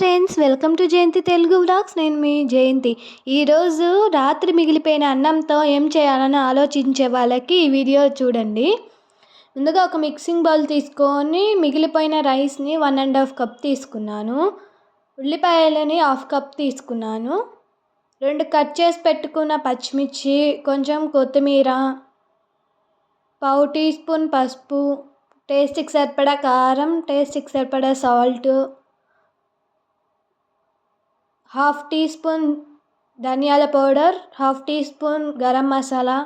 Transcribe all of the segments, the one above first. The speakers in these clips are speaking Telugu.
Friends welcome to Jayanthi Telugu vlogs నేను మీ జయంతి ఈరోజు రాత్రి మిగిలిపోయిన అన్నంతో ఏం చేయాలని ఆలోచించే వాళ్ళకి ఈ వీడియో చూడండి. ముందుగా ఒక మిక్సింగ్ బౌల్ తీసుకొని మిగిలిపోయిన రైస్ని వన్ అండ్ హాఫ్ కప్ తీసుకున్నాను. ఉల్లిపాయలని హాఫ్ కప్ తీసుకున్నాను. రెండు కట్ చేసి పెట్టుకున్న పచ్చిమిర్చి కొంచెం కొత్తిమీర పావు టీ స్పూన్ పసుపు టేస్ట్కి సరిపడా కారం టేస్ట్కి సరిపడా సాల్ట్ హాఫ్ టీ స్పూన్ ధనియాల powder half teaspoon garam masala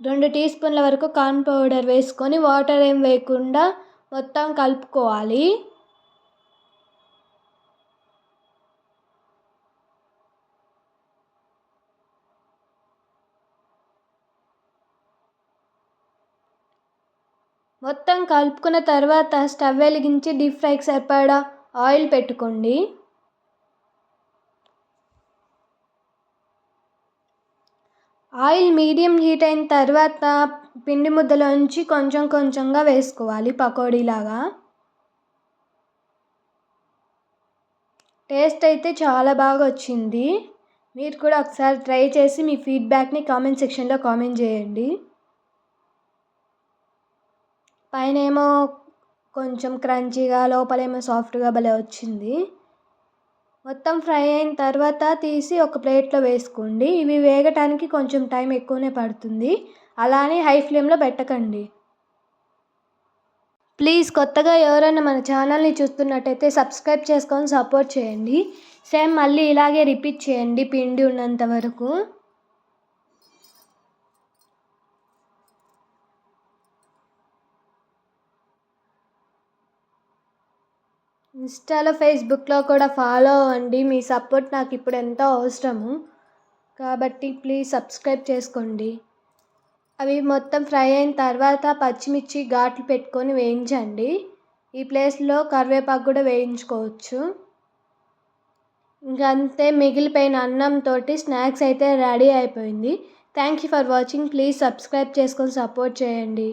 రెండు టీ స్పూన్ల వరకు కార్న్ పౌడర్ వేసుకొని వాటర్ ఏం వేయకుండా మొత్తం కలుపుకోవాలి. మొత్తం కలుపుకున్న తర్వాత స్టవ్ వెలిగించి డీప్ ఫ్రైకి సరిపడా ఆయిల్ పెట్టుకోండి. ఆయిల్ మీడియం హీట్ అయిన తర్వాత పిండి ముద్దలోంచి కొంచెం కొంచెంగా వేసుకోవాలి పకోడీలాగా. టేస్ట్ అయితే చాలా బాగా వచ్చింది. మీరు కూడా ఒకసారి ట్రై చేసి మీ ఫీడ్బ్యాక్ని కామెంట్ సెక్షన్లో కామెంట్ చేయండి. పైన ఏమో కొంచెం క్రంచీగా లోపలేమో సాఫ్ట్గా భలే వచ్చింది. మొత్తం ఫ్రై అయిన తర్వాత తీసి ఒక ప్లేట్లో వేసుకోండి. ఇవి వేగటానికి కొంచెం టైం ఎక్కువనే పడుతుంది. అలానే హై ఫ్లేమ్లో పెట్టకండి. ప్లీజ్ కొత్తగా ఎవరైనా మన ఛానల్ని చూస్తున్నట్టయితే సబ్స్క్రైబ్ చేసుకొని సపోర్ట్ చేయండి. సేమ్ మళ్ళీ ఇలాగే రిపీట్ చేయండి పిండి ఉన్నంత వరకు. ఇన్స్టాలో ఫేస్బుక్లో కూడా ఫాలో అవ్వండి. మీ సపోర్ట్ నాకు ఇప్పుడు ఎంతో అవసరము. కాబట్టి ప్లీజ్ సబ్స్క్రైబ్ చేసుకోండి. అవి మొత్తం ఫ్రై అయిన తర్వాత పచ్చిమిర్చి ఘాట్లు పెట్టుకొని వేయించండి. ఈ ప్లేస్లో కరివేపాకు కూడా వేయించుకోవచ్చు. ఇంకంతే మిగిలిపోయిన అన్నంతో స్నాక్స్ అయితే రెడీ అయిపోయింది. Thank you for watching. Please subscribe చేసుకొని సపోర్ట్ చేయండి.